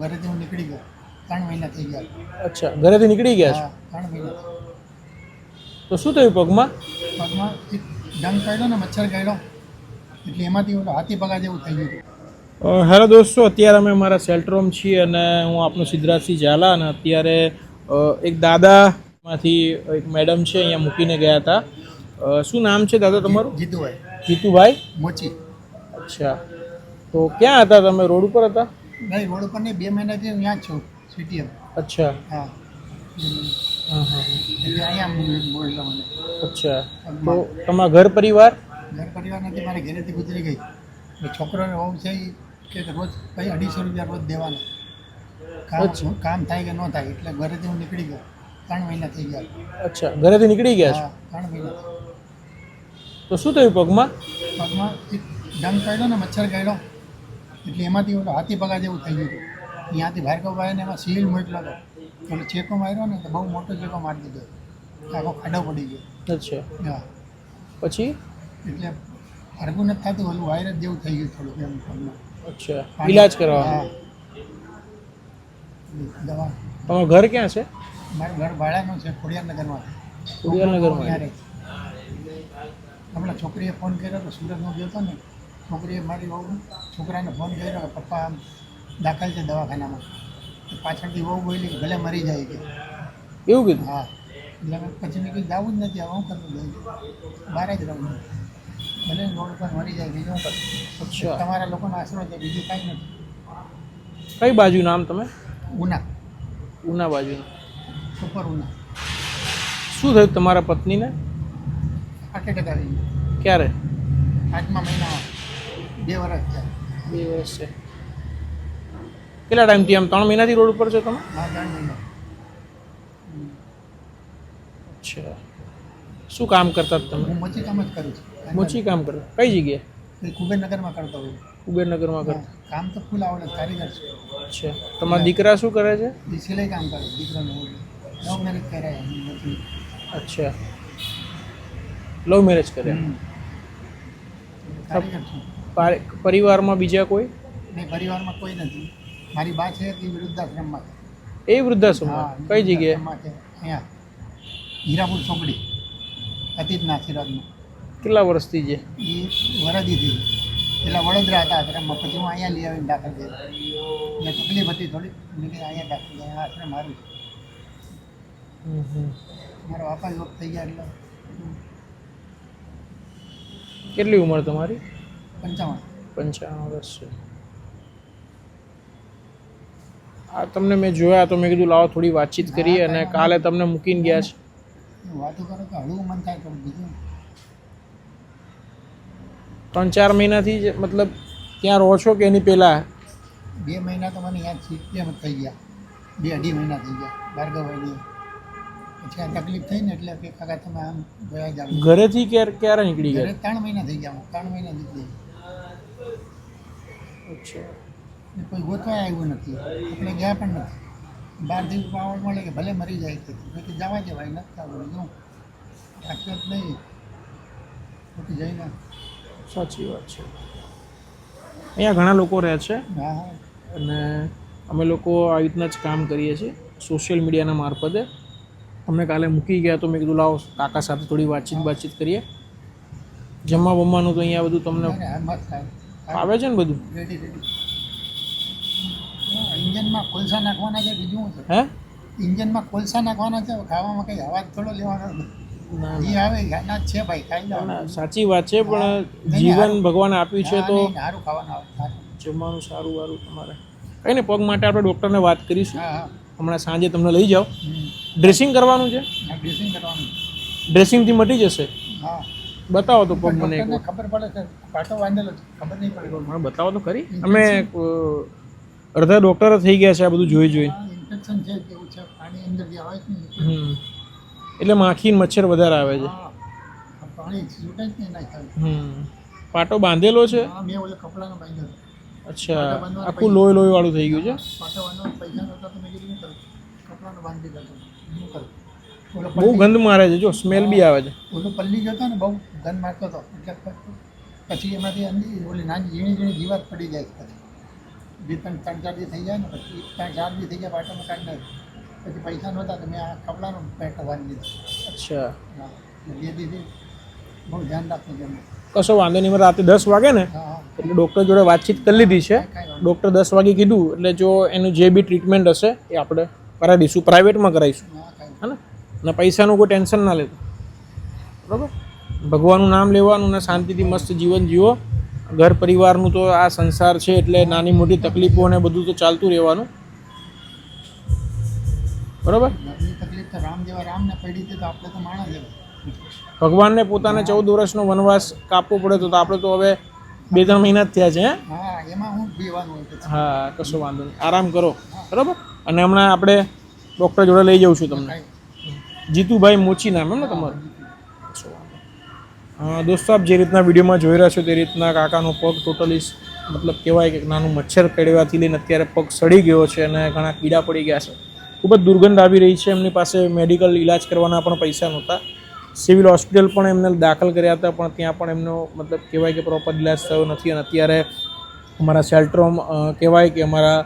ઘરેથી હું નીકળી ગયો. ત્રણ મહિના થઈ ગયા. અચ્છા ઘરેથી નીકળી ગયા છો? ત્રણ મહિના. તો શું થયું પગમાં? પગમાં એક ડંગ કાઢ્યો ને મચ્છર કાઢ્યો. એટલે એમાંથી ઓલો હાથી પગા જેવું થઈ ગયું. હેલો દોસ્તો અત્યારે અમે અમારા સેલ્ટરોમ છીએ અને હું આપનો સિદ્ધરાજસિંહ ઝાલા અને અત્યારે એક દાદામાંથી એક મેડમ છે અહીંયા મૂકીને ગયા હતા. શું નામ છે દાદા તમારું? જીતુભાઈ. જીતુભાઈ? મોચી. અચ્છા. તો ક્યાં હતા તમે? રોડ ઉપર હતા? નહીં રોડ ઉપર નહીં બે મહિનાથી હું ત્યાં છું સીટીએમ અચ્છા. હા. એટલે અહીંયા બોલેલો મને અચ્છા. તો તમારા ઘર પરિવાર? ઘર પરિવાર નથી મારે ઘરેથી ગુજરી ગઈ. છોકરોને હોવું છે કે રોજ ભાઈ અઢીસો રૂપિયા રોજ દેવાના. કામ કામ થાય કે ન થાય એટલે ઘરેથી હું નીકળી ગયો. ત્રણ મહિના થઈ ગયા. અચ્છા. ઘરેથી નીકળી ગયા છો? ત્રણ મહિના તો શું થયું પગમાં? પગમાં એક ડંગ કાઢ્યો ને મચ્છર કાઢ્યો. એટલે એમાંથી ઓલો હાથી પગા જેવું થઈ ગયું હતું. ત્યાંથી ભાર્ગવભાઈને એમાં સીલ મોટલો હતો. એટલે ચેકો માર્યો ને તો બહુ મોટો ચેકો મારી દીધો. આખો ખાડો પડી ગયો. અચ્છા. હા. પછી? એટલે હરગું નથી થતું ઓલું વાયરસ જેવું થઈ ગયું થોડુંક એમ પગમાં અચ્છા. ઈલાજ કરવા. દવા. તમારું ઘર ક્યાં છે? મારું ઘર ભાડાનું છે ખોડિયારનગરમાં ખોડિયારનગરમાં? હમણાં છોકરીએ ફોન કર્યો તો સુરતમાં ગયો હતો ને. છોકરીએ મારી વહુ છોકરાને ફોન કર્યો કે પપ્પા આમ દાખલ છે દવાખાનામાં. પાછળથી વહુ બોલી કે ભલે મરી જાય કે. એવું કીધું? હા. એટલે પછી મેં કીધું જવું જ નથી હવે હું કરવું દઈ બહાર જ રહું. ભલે રોડ પર મરી જાય બીજું હું કરું? તમારા લોકોનો આશરો છે બીજું કાંઈ નથી. કઈ બાજુ નામ તમે? ઉના. ઉના બાજુ સુપર ઉના. શું થયું તમારા પત્નીને? હાર્ટ એટેક આવી ગયો. ક્યારે? આઠમા મહિનામાં. બે વર્ષ છે બે વર્ષ છે. કેટલા ટાઈમથી આમ? ત્રણ મહિનાથી રોડ ઉપર છો તમે? હા ત્રણ મહિના. અચ્છા. શું કામ કરતા તમે? હું મોચી કામ જ કરું છું. મોચી કામ કરો. કઈ જગ્યાએ? કુબેરનગરમાં કરતો હોઉં. કુબેરનગરમાં કરતા કામ તો ફૂલ આવડે કારીગર છે. અચ્છા. તમારા દીકરા શું કરે છે? સિલાઈ કામ કરે દીકરાને લવ મેરેજ કરે નથી અચ્છા. લવ મેરેજ કરે કારીગર છું. પરિવારમાં બીજા કોઈ? ને પરિવારમાં કોઈ નથી. મારી બા છે એ વૃદ્ધાશ્રમમાં છે. એ વૃદ્ધાશ્રમમાં? કઈ જગ્યાએ? છે. અહીંયા હીરાપુર ચોકડી અતીતના આશીર્વાદમાં કેટલા વર્ષથી છે? એ વરદીથી પેલા વડોદરા હતા આશ્રમમાં પછી હું અહીંયા લઈ આવીને દાખલ કર્યો. મેં તકલીફ હતી થોડી મેં અહીંયા દાખલ થયા આશ્રમ મારું. મારા બાપા યોગ થઈ ગયા એટલે. કેટલી ઉંમર તમારી? પંચાવન. પંચાવન વર્ષ. છે આ તમને મેં જોયા તો મેં કીધું લાવો થોડી વાતચીત કરીએ. અને કાલે તમને મૂકીને ગયા છે. વાતો કરો તો હળવું મન થાય બીજું ત્રણ ચાર મહિનાથી જ મતલબ ત્યાં રહો છો કે એની પહેલાં? બે મહિના તો મને યાદ છે એમ થઈ ગયા. બે અઢી મહિના થઈ ગયા. ભાર્ગવભાઈની. પછી આ તકલીફ થઈ ને એટલે કે કાકા તમે આમ ગયા જાવ ઘરેથી ક્યારે ક્યારે નીકળી ગયા? ત્રણ મહિના થઈ ગયા ત્રણ મહિના નીકળી અચ્છા. કોઈ ગોતવાય આવ્યું નથી. આપણે ગયા પણ નથી. બહારથી પાવડ મળે કે ભલે મરી જાય કે કીધું જવા જવાય નથી થવું જો જ નહીં. ખોટી જઈને. સાચી વાત છે. અહીંયા ઘણા લોકો રહે છે. હા હા. અને અમે લોકો આવી રીતના જ કામ કરીએ છીએ સોશિયલ મીડિયાના મારફતે. અમને કાલે મૂકી ગયા તો મેં કીધું લાવો કાકા સાથે થોડી વાતચીત વાતચીત કરીએ. જમવા બમવાનું તો અહીંયા બધું તમને આવે છે ને બધું? રેડી રેડી ઇન્જનમાં કોલસા નાખવાના છે બીજું શું હે? ઇન્જિનમાં કોલસા નાખવાના છે? ખાવામાં કંઈ અવાજ થોડો લેવાનો ના એ આવે ના છે ભાઈ ખાઈ લો. સાચી વાત છે પણ જીવન ભગવાન આપ્યું છે તો સારું ખાવાનું આવે સારું. જમવાનું સારું વારું તમારે. કંઈ નહીં પગ માટે આપણે ડૉક્ટરને વાત કરીશું. હમણાં સાંજે તમને લઈ જાઓ. ડ્રેસિંગ કરવાનું છે? ડ્રેસિંગ કરવાનું. ડ્રેસિંગથી મટી જશે? હા. બતાવો તો પગ મને ખબર પડે છે. પાટો વાંધેલો ખબર નહીં પડે. મને બતાવો તો ખરી. અમે અડધા ડોક્ટર થઈ ગયા છે આ બધું જોઈ જોઈ. ઇન્ફેક્શન છે કેવું છે? પાણી અંદર જે આવે છે એટલે માખી મચ્છર વધારે આવે છે. પાણી છૂટે જ નહીં પાટો બાંધેલો છે? મેં ઓલે કપડાનો બાંધેલો. અચ્છા આખું લોહી લોહી વાળું થઈ ગયું છે? પાટો બાંધવાનો પૈસા નહોતા તો મેં કીધું કપડાનો બાંધી દીધો બહુ ગંધ મારે છે જો સ્મેલ બી આવે છે. ઓલો પલ્લી જતો ને બહુ ગંધ મારતો હતો એટલે પછી એમાંથી અંદર ઓલી નાની ઝીણી ઝીણી જીવાત પડી જાય પછી બે ત્રણ ત્રણ ચાર દી થઈ જાય ને પછી ત્રણ ચાર દી થઈ ગયા પાટામાં કાંઈ નાખ્યું પછી પૈસા નહોતા તો મેં આ કપડાનું પેટ કરવાની લીધું અચ્છા. બે દીધી બહુ ધ્યાન રાખવું છે કશો વાંધો નહીં રાતે દસ વાગે ને એટલે ડૉક્ટર જોડે વાતચીત કરી લીધી છે. ડૉક્ટર દસ વાગે કીધું એટલે જો એનું જે બી ટ્રીટમેન્ટ હશે એ આપણે કરાવી દઈશું પ્રાઇવેટમાં કરાવીશું. નહીં. અને પૈસાનું કોઈ ટેન્શન ના લેતું. બરાબર. ભગવાનનું નામ લેવાનું ને શાંતિથી મસ્ત જીવન જીવો. ઘર પરિવારનું તો આ સંસાર છે એટલે નાની મોટી તકલીફો અને બધું તો ચાલતું રહેવાનું. બરાબર? ભગવાનને પોતાને ચૌદ વર્ષનો વનવાસ કાપવો પડે તો આપણે તો હવે બે ત્રણ મહિના જ થયા છે હે? કશો વાંધો નહીં. આરામ કરો. બરાબર? અને હમણાં આપણે ડૉક્ટર જોડે લઈ જાઉં છું તમને. જીતુભાઈ મોચી નામ એમ ને તમારું? દોસ્તો, આપ જે રીતના વિડીયોમાં જોઈ રહ્યા છો તે રીતના કાકાનો પગ ટોટલી મતલબ કહેવાય કે નાનું મચ્છર કડવાથી લઈને અત્યારે પગ સડી ગયો છે અને ઘણા કીડા પડી ગયા છે. ખૂબ જ દુર્ગંધ આવી રહી છે. એમની પાસે મેડિકલ ઇલાજ કરવાના પણ પૈસા નહોતા. સિવિલ હોસ્પિટલ પણ એમને દાખલ કર્યા હતા, પણ ત્યાં પણ એમનો મતલબ કહેવાય કે પ્રોપર ઇલાજ થયો નથી. અને અત્યારે અમારા શેલ્ટર હોમ કહેવાય કે અમારા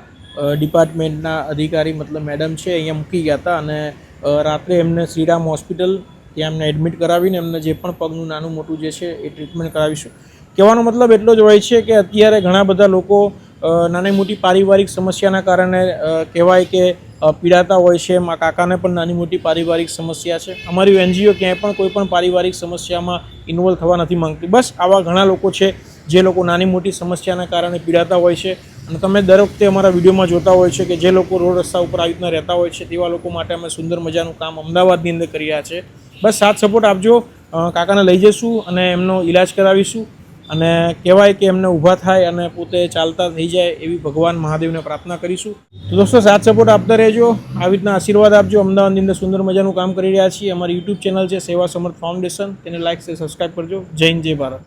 ડિપાર્ટમેન્ટના અધિકારી, મતલબ મેડમ છે, અહીંયા મૂકી ગયા હતા અને રાત્રે એમને શ્રીરામ હોસ્પિટલ ત્યાં એમને એડમિટ કરાવીને એમને જે પણ પગનું નાનું મોટું જે છે એ ટ્રીટમેન્ટ કરાવીશું. કહેવાનો મતલબ એટલો જ હોય છે કે અત્યારે ઘણા બધા લોકો નાની મોટી પારિવારિક સમસ્યાના કારણે કહેવાય કે પીડાતા હોય છે. એમાં કાકાને પણ નાની મોટી પારિવારિક સમસ્યા છે. અમારી એનજીઓ ક્યાંય પણ કોઈ પણ પારિવારિક સમસ્યામાં ઇન્વોલ્વ થવા નથી માંગતી. બસ આવા ઘણા લોકો છે જે લોકો નાની મોટી સમસ્યાના કારણે પીડાતા હોય છે. અને તમે દર વખતે અમારા વિડીયોમાં જોતા હોય છે કે જે લોકો રોડ રસ્તા ઉપર આવી રીતના રહેતા હોય છે તેવા લોકો માટે અમે સુંદર મજાનું કામ અમદાવાદની અંદર કરી રહ્યા છે. બસ સાથ સપોર્ટ આપજો. કાકાને લઈ જઈશું અને એમનો ઈલાજ કરાવીશું. અને કહેવાય કે એમને ઊભા થાય અને પોતે ચાલતા થઈ જાય એવી ભગવાન મહાદેવને પ્રાર્થના કરીશું. તો દોસ્તો સાથ સપોર્ટ આપતા રહેજો. આવી રીતના આશીર્વાદ આપજો. અમદાવાદની અંદર સુંદર મજાનું કામ કરી રહ્યા છીએ. અમારી યુટ્યુબ ચેનલ છે સેવા સમર્થ ફાઉન્ડેશન. તેને લાઇક છે સબસ્ક્રાઈબ કરજો. જય હિન્દ, જય ભારત.